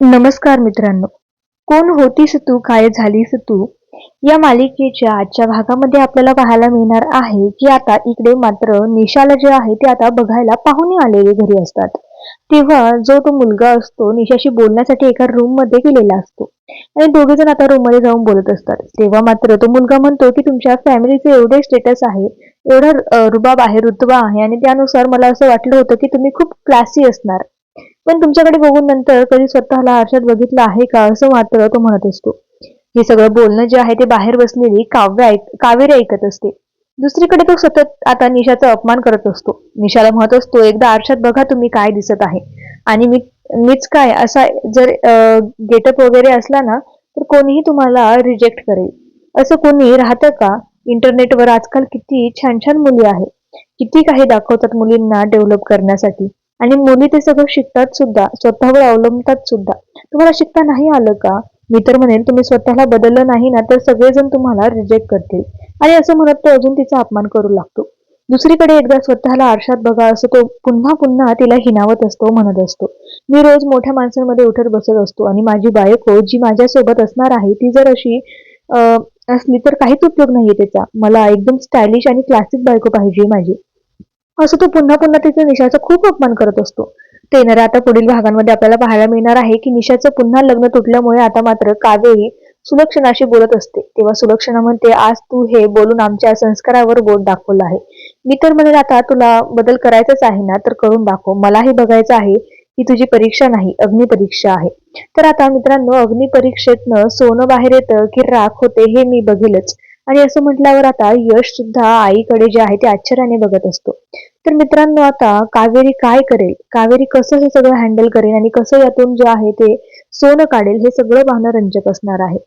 नमस्कार मित्रांनो. कोण होतीस तू? काय झालीस तू? या मालिकेच्या आजच्या भागामध्ये आपल्याला पाहायला मिळणार आहे की आता इकडे मात्र निशाला जे आहे ते आता बघायला पाहुणे आलेले घरी असतात. तेव्हा जो तो मुलगा असतो निशाशी बोलण्यासाठी एका रूममध्ये गेलेला असतो. आणि दोघे जण आता रूममध्ये जाऊन बोलत असतात. तेव्हा मात्र तो मुलगा म्हणतो की तुमच्या फॅमिलीचे एवढे स्टेटस आहे एवढा रुबाब आहे रुतबा आहे आणि त्यानुसार मला असं वाटलं होतं की तुम्ही खूप क्लासी असणार. पण तुमच्याकडे बघून नंतर कधी स्वतःला आरशात बघितलं आहे का असं मात्र तो म्हणत असतो. हे सगळं बोलणं जे आहे ते बाहेर बसलेली काव्य ऐक कावेरी ऐकत असते. दुसरीकडे तो सतत आता निशाचा अपमान करत असतो. निशाला म्हणत असतो एकदा आरशात बघा तुम्ही काय दिसत आहे. आणि मी मीच काय? असा जर गेटअप वगैरे असला ना तर कोणीही तुम्हाला रिजेक्ट करेल. असं कोणी राहतं का? इंटरनेटवर आजकाल किती छान छान मुली आहे किती काही दाखवतात मुलींना डेव्हलप करण्यासाठी. आणि मुली ते सगळं शिकतात सुद्धा स्वतःवर अवलंबतात सुद्धा. तुम्हाला शिकता नाही आलं का? मी तर म्हणेन तुम्ही स्वतःला बदललं नाही ना तर सगळेजण तुम्हाला रिजेक्ट करतील. आणि असं म्हणत तो अजून तिचा अपमान करू लागतो. दुसरीकडे एकदा स्वतःला आरशात बघा असं तो पुन्हा पुन्हा तिला हिनावत असतो म्हणत असतो. मी रोज मोठ्या माणसांमध्ये उठत बसत असतो आणि माझी बायको जी माझ्यासोबत असणार आहे ती जर अशी असली तर काहीच उपयोग नाहीये त्याचा. मला एकदम स्टायलिश आणि क्लासिक बायको पाहिजे माझी. असं तो पुन्हा पुन्हा तिचा निशाचा खूप अपमान करत असतो. ते येणाऱ्या आता पुढील भागांमध्ये आपल्याला पाहायला मिळणार आहे की निशाचं पुन्हा लग्न तुटल्यामुळे आता मात्र कावेरी सुलक्षणाशी बोलत असते. तेव्हा सुलक्षणा म्हणते आज तू हे बोलून आमच्या संस्कारावर बोट दाखवलं आहे. मी तर म्हणेल आता तुला बदल करायचाच आहे ना तर करून दाखव. मलाही बघायचं आहे की तुझी परीक्षा नाही अग्निपरीक्षा आहे. तर आता मित्रांनो अग्निपरीक्षेतनं सोनं बाहेर येतं की राख होते हे मी बघेलच. आणि असं म्हटल्यावर आता यश सुद्धा आईकडे जे आहे ते आश्चर्याने बघत असतो. तर मित्रांनो आता कावेरी काय करेल? कावेरी कसं हे सगळं हँडल करेल? आणि कसं यातून जे आहे ते सोनं काढेल? हे सगळं पाहणं रंजक असणार आहे.